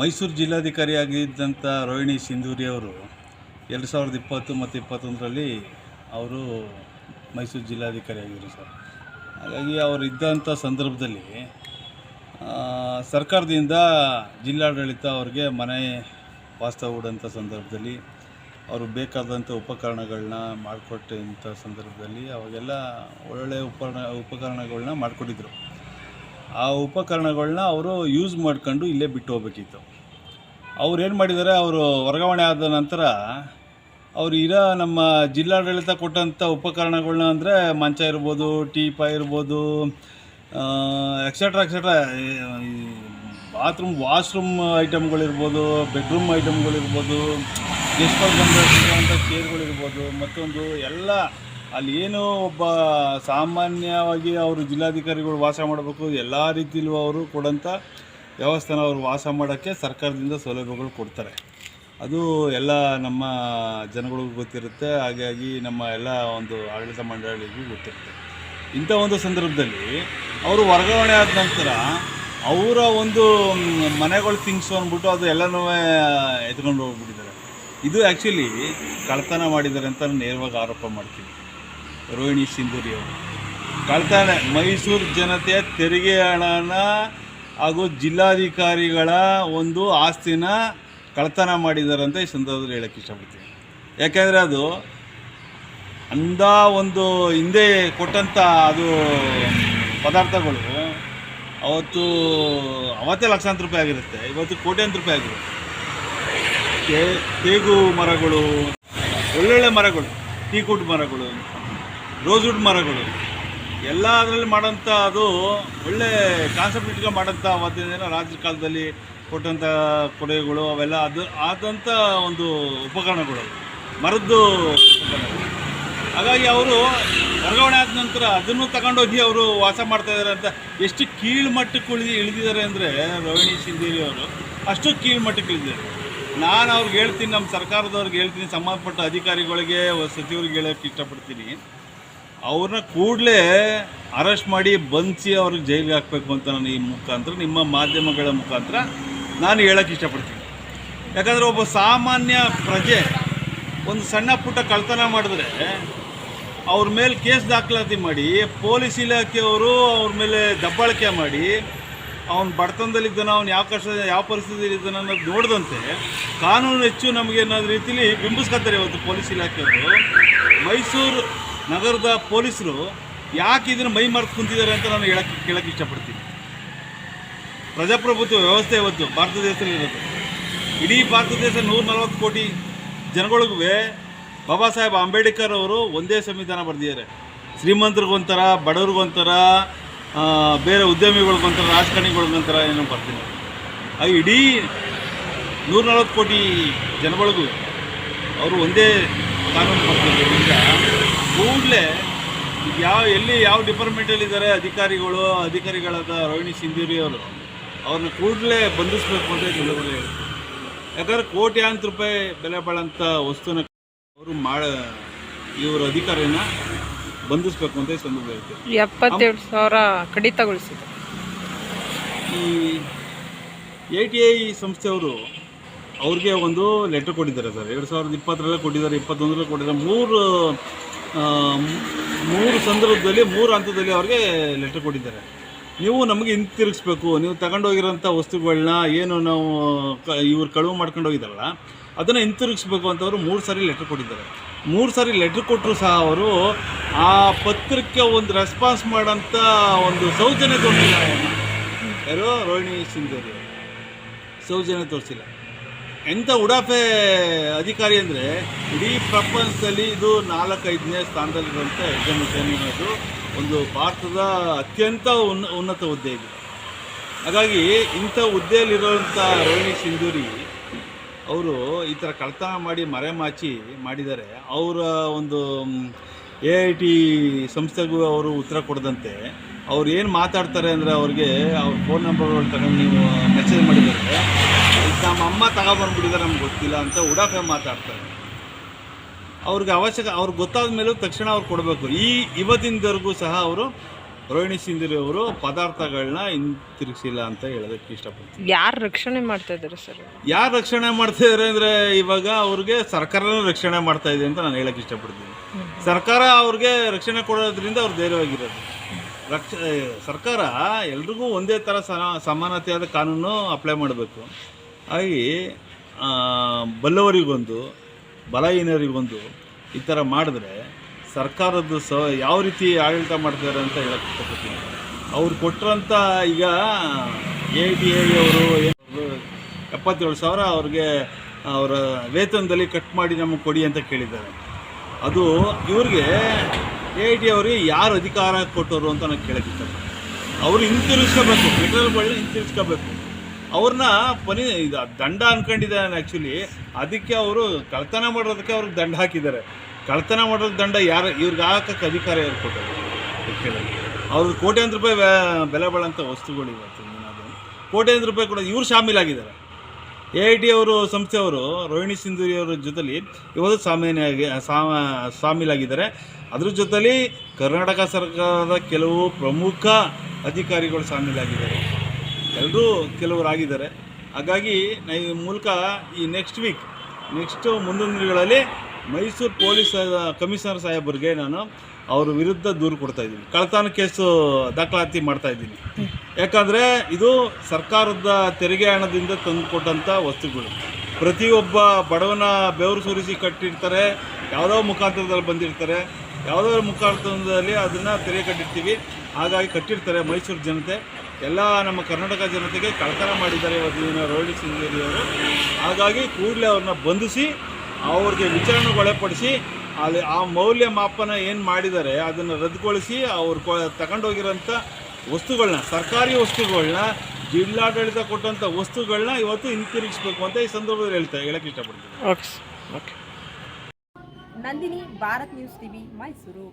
ಮೈಸೂರು ಜಿಲ್ಲಾಧಿಕಾರಿಯಾಗಿದ್ದಂಥ ರೋಹಿಣಿ ಸಿಂಧೂರಿ ಅವರು ಎರಡು ಸಾವಿರದ ಇಪ್ಪತ್ತು ಮತ್ತು ಇಪ್ಪತ್ತೊಂದರಲ್ಲಿ ಅವರು ಮೈಸೂರು ಜಿಲ್ಲಾಧಿಕಾರಿಯಾಗಿದ್ದರು ಸರ್. ಹಾಗಾಗಿ ಅವರು ಇದ್ದಂಥ ಸಂದರ್ಭದಲ್ಲಿ ಸರ್ಕಾರದಿಂದ ಜಿಲ್ಲಾಡಳಿತ ಅವ್ರಿಗೆ ಮನೆ ವಾಸ್ತವ ಹೂಡಂಥ ಸಂದರ್ಭದಲ್ಲಿ, ಅವರು ಬೇಕಾದಂಥ ಉಪಕರಣಗಳನ್ನ ಮಾಡಿಕೊಟ್ಟಂಥ ಸಂದರ್ಭದಲ್ಲಿ ಅವಾಗೆಲ್ಲ ಒಳ್ಳೊಳ್ಳೆ ಉಪಕರಣ, ಉಪಕರಣಗಳನ್ನ ಮಾಡಿಕೊಟ್ಟಿದ್ರು. ಆ ಉಪಕರಣಗಳನ್ನ ಅವರು ಯೂಸ್ ಮಾಡ್ಕೊಂಡು ಇಲ್ಲೇ ಬಿಟ್ಟು ಹೋಗ್ಬೇಕಿತ್ತು. ಅವ್ರು ಏನು ಮಾಡಿದ್ದಾರೆ ಅವರು ವರ್ಗಾವಣೆ ಆದ ನಂತರ ಅವ್ರು ಇರೋ ನಮ್ಮ ಜಿಲ್ಲಾಡಳಿತ ಕೊಟ್ಟಂಥ ಉಪಕರಣಗಳನ್ನ ಅಂದರೆ ಮಂಚ ಇರ್ಬೋದು, ಟೀಪ ಇರ್ಬೋದು ಎಕ್ಸೆಟ್ರಾ ಎಕ್ಸೆಟ್ರಾ ಬಾತ್ರೂಮ್ ವಾಶ್ರೂಮ್ ಐಟಮ್ಗಳಿರ್ಬೋದು ಬೆಡ್ರೂಮ್ ಐಟಮ್ಗಳಿರ್ಬೋದು ಗೆಸ್ಟ್ ಬಂದ ಅಂತ ಚೇರ್ಗಳಿರ್ಬೋದು ಮತ್ತೊಂದು ಎಲ್ಲ ಅಲ್ಲಿ ಏನು ಒಬ್ಬ ಸಾಮಾನ್ಯವಾಗಿ ಅವರು ಜಿಲ್ಲಾಧಿಕಾರಿಗಳು ವಾಸ ಮಾಡಬೇಕು, ಎಲ್ಲ ರೀತಿಯಲ್ಲೂ ಅವರು ಕೊಡೋಂಥ ವ್ಯವಸ್ಥೆನ ಅವರು ವಾಸ ಮಾಡೋಕ್ಕೆ ಸರ್ಕಾರದಿಂದ ಸೌಲಭ್ಯಗಳು ಕೊಡ್ತಾರೆ. ಅದು ಎಲ್ಲ ನಮ್ಮ ಜನಗಳಿಗೂ ಗೊತ್ತಿರುತ್ತೆ ಹಾಗಾಗಿ ನಮ್ಮ ಎಲ್ಲ ಒಂದು ಆಡಳಿತ ಮಂಡಳಿಗೂ ಗೊತ್ತಿರುತ್ತೆ. ಇಂಥ ಒಂದು ಸಂದರ್ಭದಲ್ಲಿ ಅವರು ವರ್ಗಾವಣೆ ಆದ ನಂತರ ಅವರ ಒಂದು ಮನೆಗಳು ಥಿಂಗ್ಸು ಅಂದ್ಬಿಟ್ಟು ಅದು ಎಲ್ಲನೂ ಎತ್ಕೊಂಡು ಹೋಗ್ಬಿಟ್ಟಿದ್ದಾರೆ. ಇದು ಆ್ಯಕ್ಚುಲಿ ಕಳ್ತನ ಮಾಡಿದ್ದಾರೆ ಅಂತ ನೇರವಾಗಿ ಆರೋಪ ಮಾಡ್ತೀನಿ. ರೋಹಿಣಿ ಸಿಂಧೂರಿ ಅವರು ಕಳ್ತಾನೆ, ಮೈಸೂರು ಜನತೆಯ ತೆರಿಗೆ ಹಣನ ಹಾಗೂ ಜಿಲ್ಲಾಧಿಕಾರಿಗಳ ಒಂದು ಆಸ್ತಿನ ಕಳ್ತನ ಮಾಡಿದ್ದಾರೆ ಅಂತ ಈ ಸಂದರ್ಭದಲ್ಲಿ ಹೇಳೋಕ್ಕೆ ಇಷ್ಟಪಡ್ತೀನಿ. ಯಾಕೆಂದರೆ ಅದು ಅಂದ ಒಂದು ಹಿಂದೆ ಕೊಟ್ಟಂಥ ಅದು ಪದಾರ್ಥಗಳು ಅವತ್ತು ಅವತ್ತೇ ಲಕ್ಷಾಂತರ ರೂಪಾಯಿ ಆಗಿರುತ್ತೆ, ಇವತ್ತು ಕೋಟ್ಯಾಂತರ ರೂಪಾಯಿ ಆಗಿರುತ್ತೆ. ತೇಗು ಮರಗಳು, ಒಳ್ಳೊಳ್ಳೆ ಮರಗಳು ಟೀಕೂಟ್ ಮರಗಳು ರೋಸ್ವುಡ್ ಮರಗಳು. ಎಲ್ಲ ಅದರಲ್ಲಿ ಮಾಡೋಂಥ ಅದು ಒಳ್ಳೆ ಕಾನ್ಸೆಪ್ಟ್ ಇಟ್ಕೊಂಡು ಮಾಡೋಂಥ ಅವತ್ತಿನ ದಿನ ರಾಜ್ಯ ಕಾಲದಲ್ಲಿ ಕೊಟ್ಟಂಥ ಕೊಡುಗೆಗಳು ಅವೆಲ್ಲ ಅದು ಆದಂಥ ಒಂದು ಉಪಕರಣಗಳು. ಮರದ್ದು ಹಾಗಾಗಿ ಅವರು ವರ್ಗಾವಣೆ ಆದ ನಂತರ ಅದನ್ನು ತಗೊಂಡೋಗಿ ಅವರು ವಾಸ ಮಾಡ್ತಾ ಇದ್ದಾರೆ ಅಂತ ಎಷ್ಟು ಕೀಳ್ಮಟ್ಟಕ್ಕೆ ಉಳಿದು, ಇಳಿದಿದ್ದಾರೆ ಅಂದರೆ ರೋಹಿಣಿ ಸಿಂಧೇರಿ ಅವರು ಅಷ್ಟು ಕೀಳ್ಮಟ್ಟಕ್ಕೆ ಇಳಿದಿದ್ದಾರೆ. ನಾನು ಅವ್ರಿಗೆ ಹೇಳ್ತೀನಿ ನಮ್ಮ ಸರ್ಕಾರದವ್ರಿಗೆ ಹೇಳ್ತೀನಿ, ಸಂಬಂಧಪಟ್ಟ ಅಧಿಕಾರಿಗಳಿಗೆ, ಸಚಿವರಿಗೆ ಹೇಳೋಕ್ಕೆ ಇಷ್ಟಪಡ್ತೀನಿ. ಅವ್ರನ್ನ ಕೂಡಲೇ ಅರೆಸ್ಟ್ ಮಾಡಿ ಬಂಧಿಸಿ ಅವ್ರಿಗೆ ಜೈಲಿಗೆ ಹಾಕಬೇಕು ಅಂತ ನಾನು ಈ ಮುಖಾಂತರ, ನಿಮ್ಮ ಮಾಧ್ಯಮಗಳ ಮುಖಾಂತರ ನಾನು ಹೇಳೋಕ್ಕೆ ಇಷ್ಟಪಡ್ತೀನಿ. ಯಾಕಂದರೆ ಒಬ್ಬ ಸಾಮಾನ್ಯ ಪ್ರಜೆ ಒಂದು ಸಣ್ಣ ಪುಟ್ಟ ಕಳ್ತನ ಮಾಡಿದ್ರೆ ಅವ್ರ ಮೇಲೆ ಕೇಸ್ ದಾಖಲಾತಿ ಮಾಡಿ, ಪೊಲೀಸ್ ಇಲಾಖೆಯವರು ಅವ್ರ ಮೇಲೆ ದಬ್ಬಾಳಿಕೆ ಮಾಡಿ, ಅವ್ನ ಬಡತನದಲ್ಲಿದ್ದಾನ, ಅವ್ನು ಯಾವ ಕಷ್ಟ, ಯಾವ ಪರಿಸ್ಥಿತಿಯಲ್ಲಿ ಇದ್ದಾನೆ ಅನ್ನೋದು ನೋಡಿದಂತೆ ಕಾನೂನು ಹೆಚ್ಚು ನಮಗೆ ಅನ್ನೋದು ರೀತಿಲಿ ಬಿಂಬಿಸ್ಕೊತಾರೆ ಇವತ್ತು ಪೊಲೀಸ್ ಇಲಾಖೆಯವರು. ಮೈಸೂರು ನಗರದ ಪೊಲೀಸರು ಯಾಕೆ ಇದನ್ನು ಮೈ ಮರೆತು ಕುಂತಿದ್ದಾರೆ ಅಂತ ನಾನು ಹೇಳಕ್ಕೆ ಕೇಳಕ್ಕೆ ಇಷ್ಟಪಡ್ತೀನಿ. ಪ್ರಜಾಪ್ರಭುತ್ವ ವ್ಯವಸ್ಥೆ ಇವತ್ತು ಭಾರತ ದೇಶದಲ್ಲಿ ಇರೋದು. ಇಡೀ ಭಾರತ ದೇಶ ನೂರ ನಲವತ್ತು ಕೋಟಿ ಜನಗಳಿಗೂ ಬಾಬಾ ಸಾಹೇಬ್ ಅಂಬೇಡ್ಕರ್ ಅವರು ಒಂದೇ ಸಂವಿಧಾನ ಬರೆದಿದ್ದಾರೆ. ಶ್ರೀಮಂತರಿಗೊಂಥರ, ಬಡವ್ರಿಗೊಂಥರ ಬೇರೆ ಉದ್ಯಮಿಗಳಿಗೊಂಥರ, ರಾಜಕಾರಣಿಗಳಿಗೊಂಥರ ಏನೋ ಬರ್ತೀನಿ ಆ ಇಡೀ ನೂರ ನಲವತ್ತು ಕೋಟಿ ಜನಗಳಿಗೂ ಅವರು ಒಂದೇ ಕಾನೂನು ಬರ್ತಿರೋದ್ರಿಂದ ಕೂಡಲೇ ಯಾವ ಎಲ್ಲಿ ಯಾವ ಡಿಪಾರ್ಟ್ಮೆಂಟಲ್ಲಿದ್ದಾರೆ ಅಧಿಕಾರಿಗಳು ಅಧಿಕಾರಿಗಳಾದ ರೋಹಿಣಿ ಸಿಂಧೂರಿ ಅವರು? ಅವ್ರನ್ನ ಕೂಡಲೇ ಬಂಧಿಸಬೇಕು ಅಂತ ಈ ಯಾಕಂದರೆ ಕೋಟ್ಯಾಂತರ ರೂಪಾಯಿ ಬೆಲೆ ಬಾಳಂಥ ವಸ್ತುನ ಅವರು ಮಾಡ ಇವರ ಅಧಿಕಾರಿನ ಬಂಧಿಸಬೇಕು ಅಂತ ಸಂದರ್ಭ ಸಂದರ್ಭದಲ್ಲಿ ಎಪ್ಪತ್ತೆರಡು ಸಾವಿರ ಕಡಿತಗೊಳಿಸಿದೆ ಈ ಎ ಟಿ ಐ ಸಂಸ್ಥೆಯವರು ಅವ್ರಿಗೆ ಒಂದು ಲೆಟರ್ ಕೊಟ್ಟಿದ್ದಾರೆ ಸರ್. ಎರಡು ಸಾವಿರದ ಇಪ್ಪತ್ತರಲ್ಲೇ ಕೊಟ್ಟಿದ್ದಾರೆ ಇಪ್ಪತ್ತೊಂದರಲ್ಲೇ ಕೊಟ್ಟಿದ್ದಾರೆ. ಮೂರು ಮೂರು ಸಂದರ್ಭದಲ್ಲಿ, ಮೂರು ಹಂತದಲ್ಲಿ ಅವ್ರಿಗೆ ಲೆಟ್ರ್ ಕೊಟ್ಟಿದ್ದಾರೆ. ನೀವು ನಮಗೆ ಹಿಂತಿರುಗಿಸ್ಬೇಕು ನೀವು ತಗೊಂಡೋಗಿರೋಂಥ ವಸ್ತುಗಳನ್ನ ಏನು ನಾವು ಕ, ಇವ್ರು ಕಳುವು ಮಾಡ್ಕೊಂಡು ಹೋಗಿದ್ದಾರಲ್ಲ, ಅದನ್ನು ಹಿಂತಿರುಗಿಸ್ಬೇಕು ಅಂತ ಮೂರು ಸಾರಿ ಲೆಟ್ರ್ ಕೊಟ್ಟಿದ್ದಾರೆ. ಮೂರು ಸಾರಿ ಲೆಟ್ರ್ ಕೊಟ್ಟರು ಸಹ ಅವರು ಆ ಪತ್ರಕ್ಕೆ ಒಂದು ರೆಸ್ಪಾನ್ಸ್ ಮಾಡೋಂಥ ಒಂದು ಸೌಜನ್ಯ ತೋರಿಸಿಲ್ಲ. ಯಾರೋ? ರೋಹಿಣಿ ಸಿಂಧೂರಿ. ಸೌಜನ್ಯ ತೋರಿಸಿಲ್ಲ. ಎಂಥ ಉಡಾಫೆ ಅಧಿಕಾರಿ ಅಂದರೆ, ಇಡೀ ಪ್ರಪಂಚದಲ್ಲಿ ಇದು ನಾಲ್ಕೈದನೇ ಸ್ಥಾನದಲ್ಲಿರುವಂಥ ಎಕ್ಸಾಮಿಷನ್ ಅನ್ನೋದು ಒಂದು ಭಾರತದ ಅತ್ಯಂತ ಉನ್ನ ಉನ್ನತ ಹುದ್ದೆ ಇದೆ ಹಾಗಾಗಿ ಇಂಥ ಹುದ್ದೆಯಲ್ಲಿರುವಂಥ ರೋಹಿಣಿ ಸಿಂಧೂರಿ, ಅವರು ಈ ಥರ ಕಳ್ತನ ಮಾಡಿ ಮರೆಮಾಚಿ ಮಾಡಿದ್ದಾರೆ. ಅವರ ಒಂದು ಎ ಐ ಟಿ ಸಂಸ್ಥೆಗೂ ಅವರು ಉತ್ತರ ಕೊಡದಂತೆ, ಅವ್ರು ಏನು ಮಾತಾಡ್ತಾರೆ ಅಂದರೆ ಅವ್ರಿಗೆ ಅವ್ರ ಫೋನ್ ನಂಬರ್ಗಳು ತಗೊಂಡು ನೀವು ಮೆಸೇಜ್ ಮಾಡಿದರೆ ನಮ್ಮ ಅಮ್ಮ ತಗೊಬಂದ್ಬಿಟ್ಟಿದ್ದಾರೆ ನಮ್ಗೆ ಗೊತ್ತಿಲ್ಲ ಅಂತ ಉಡಾಫೆ ಮಾತಾಡ್ತಾರೆ. ಅವ್ರಿಗೆ ಅವಶ್ಯಕ ಅವ್ರಿಗೆ ಗೊತ್ತಾದ ಮೇಲೂ ತಕ್ಷಣ ಅವ್ರು ಕೊಡಬೇಕು. ಈ ಇವತ್ತಿನವರೆಗೂ ಸಹ ಅವರು ರೋಹಿಣಿ ಸಿಂಧೂರಿ ಅವರು ಪದಾರ್ಥಗಳನ್ನ ಹಿಂತಿರುಗಿಸಿಲ್ಲ ಅಂತ ಹೇಳೋದಕ್ಕೆ ಇಷ್ಟಪಡ್ತೀನಿ. ಯಾರು ರಕ್ಷಣೆ ಮಾಡ್ತಾ ಇದ್ದಾರೆ ಸರ್? ಯಾರು ರಕ್ಷಣೆ ಮಾಡ್ತಾ ಇದ್ದಾರೆ ಅಂದರೆ ಇವಾಗ ಅವ್ರಿಗೆ ಸರ್ಕಾರನೂ ರಕ್ಷಣೆ ಮಾಡ್ತಾ ಇದೆ ಅಂತ ನಾನು ಹೇಳಕ್ಕೆ ಇಷ್ಟಪಡ್ತೀನಿ. ಸರ್ಕಾರ ಅವ್ರಿಗೆ ರಕ್ಷಣೆ ಕೊಡೋದ್ರಿಂದ ಅವ್ರು ಧೈರ್ಯವಾಗಿರೋದು. ರಕ್ಷ ಸರ್ಕಾರ ಎಲ್ರಿಗೂ ಒಂದೇ ಥರ ಸಮ- ಸಮಾನತೆಯಾದ ಕಾನೂನು ಅಪ್ಲೈ ಮಾಡಬೇಕು. ಹಾಗಾಗಿ ಬಲ್ಲವರಿಗೊಂದು, ಬಲಹೀನರಿಗೊಂದು ಈ ಥರ ಮಾಡಿದ್ರೆ ಸರ್ಕಾರದ್ದು ಸ, ಯಾವ ರೀತಿ ಆಡಳಿತ ಮಾಡ್ತಾರೆ ಅಂತ ಹೇಳಕ್ಕೆ ಇಷ್ಟಪಡ್ತೀನಿ. ಅವ್ರು ಕೊಟ್ಟರಂಥ ಈಗ ಎ ಡಿ ಐ ಅವರು ಎಪ್ಪತ್ತೇಳು ಸಾವಿರ ಅವ್ರಿಗೆ ಅವರ ವೇತನದಲ್ಲಿ ಕಟ್ ಮಾಡಿ ನಮಗೆ ಕೊಡಿ ಅಂತ ಕೇಳಿದ್ದಾರೆ. ಅದು ಇವ್ರಿಗೆ ಎ ಡಿ ಅವ್ರಿಗೆ ಯಾರು ಅಧಿಕಾರ ಕೊಟ್ಟರು ಅಂತ ನಾನು ಕೇಳಕ್ಕೆ ಇಷ್ಟಪಡ್ತೀನಿ. ಅವರು ಹಿಂತಿರುಗಿಸ್ಕೋಬೇಕು ಮೆಟೀರಿಯಲ್ಗಳನ್ನ ಹಿಂತಿರುಗಿಸ್ಕೋಬೇಕು. ಅವ್ರನ್ನ ಪನಿ ಇದು ದಂಡ ಅನ್ಕೊಂಡಿದ್ದಾನೆ ಆ್ಯಕ್ಚುಲಿ ಅದಕ್ಕೆ ಅವರು ಕಳ್ತನ ಮಾಡೋದಕ್ಕೆ ಅವ್ರಿಗೆ ದಂಡ ಹಾಕಿದ್ದಾರೆ. ಕಳ್ತನ ಮಾಡೋದಕ್ಕೆ ದಂಡ ಯಾರು ಇವ್ರಿಗೆ ಹಾಕಕ್ಕೆ ಅಧಿಕಾರ ಯಾರು ಕೊಟ್ಟರು? ಅವ್ರದ್ದು ಅವ್ರು ಕೋಟ್ಯಾಂತರ ರೂಪಾಯಿ ಬೆಲೆ ಬಾಳಂಥ ವಸ್ತುಗಳು ಇವತ್ತು ಕೋಟ್ಯಾಂತರ ರೂಪಾಯಿ ಕೂಡ ಇವ್ರು ಶಾಮೀಲಾಗಿದ್ದಾರೆ. ಎ ಐ ಟಿ ಅವರು ಸಂಸ್ಥೆಯವರು ರೋಹಿಣಿ ಸಿಂಧೂರಿ ಅವರ ಜೊತೆಲಿ ಇವತ್ತು ಸಾಮಾನ್ಯವಾಗಿ ಸಾಮ ಶಾಮೀಲಾಗಿದ್ದಾರೆ ಅದ್ರ ಜೊತೆಲಿ ಕರ್ನಾಟಕ ಸರ್ಕಾರದ ಕೆಲವು ಪ್ರಮುಖ ಅಧಿಕಾರಿಗಳು ಶಾಮೀಲಾಗಿದ್ದಾರೆ ಎಲ್ಲರೂ ಕೆಲವರು ಆಗಿದ್ದಾರೆ ಹಾಗಾಗಿ ನಾ ಮೂಲಕ ಈ ನೆಕ್ಸ್ಟ್ ವೀಕ್ ನೆಕ್ಸ್ಟ್ ಮುಂದಿನ ದಿನಗಳಲ್ಲಿ ಮೈಸೂರು ಪೊಲೀಸ್ ಕಮಿಷನರ್ ಸಾಹೇಬರಿಗೆ ನಾನು ಅವ್ರ ವಿರುದ್ಧ ದೂರು ಕೊಡ್ತಾ ಇದ್ದೀನಿ. ಕಳತನ ಕೇಸು ದಾಖಲಾತಿ ಮಾಡ್ತಾ ಇದ್ದೀನಿ. ಯಾಕಂದರೆ ಇದು ಸರ್ಕಾರದ ತೆರಿಗೆ ಹಣದಿಂದ ತಂದುಕೊಟ್ಟಂಥ ವಸ್ತುಗಳು. ಪ್ರತಿಯೊಬ್ಬ ಬಡವನ ಬೆವರು ಸುರಿಸಿ ಕಟ್ಟಿರ್ತಾರೆ, ಯಾವುದೋ ಮುಖಾಂತರದಲ್ಲಿ ಬಂದಿರ್ತಾರೆ, ಯಾವುದೋ ಮುಖಾಂತರದಲ್ಲಿ ಅದನ್ನು ತೆರಿಗೆ ಕಟ್ಟಿರ್ತೀವಿ. ಹಾಗಾಗಿ ಕಟ್ಟಿರ್ತಾರೆ ಮೈಸೂರು ಜನತೆ. ಎಲ್ಲ ನಮ್ಮ ಕರ್ನಾಟಕ ಜನತೆಗೆ ಕಳತನ ಮಾಡಿದ್ದಾರೆ ಇವತ್ತಿನ ರೋಹಿಣಿ ಸಿಂಗೇರಿ ಅವರು. ಹಾಗಾಗಿ ಕೂಡಲೇ ಅವ್ರನ್ನ ಬಂಧಿಸಿ ಅವ್ರಿಗೆ ವಿಚಾರಣೆಗೊಳಪಡಿಸಿ ಅಲ್ಲಿ ಆ ಮೌಲ್ಯಮಾಪನ ಏನು ಮಾಡಿದ್ದಾರೆ ಅದನ್ನು ರದ್ದುಗೊಳಿಸಿ ಅವ್ರು ಕೊ ತಗೊಂಡೋಗಿರೋಂಥ ವಸ್ತುಗಳನ್ನ ಸರ್ಕಾರಿ ವಸ್ತುಗಳನ್ನ ಜಿಲ್ಲಾಡಳಿತ ಕೊಟ್ಟಂಥ ವಸ್ತುಗಳನ್ನ ಇವತ್ತು ಹಿಂತಿರುಗಿಸ್ಬೇಕು ಅಂತ ಈ ಸಂದರ್ಭದಲ್ಲಿ ಹೇಳ್ತಾ ಹೇಳಕ್ಕೆ ಇಷ್ಟಪಡ್ತೀನಿ. Okay okay Nandini Bharat news TV Mysuru.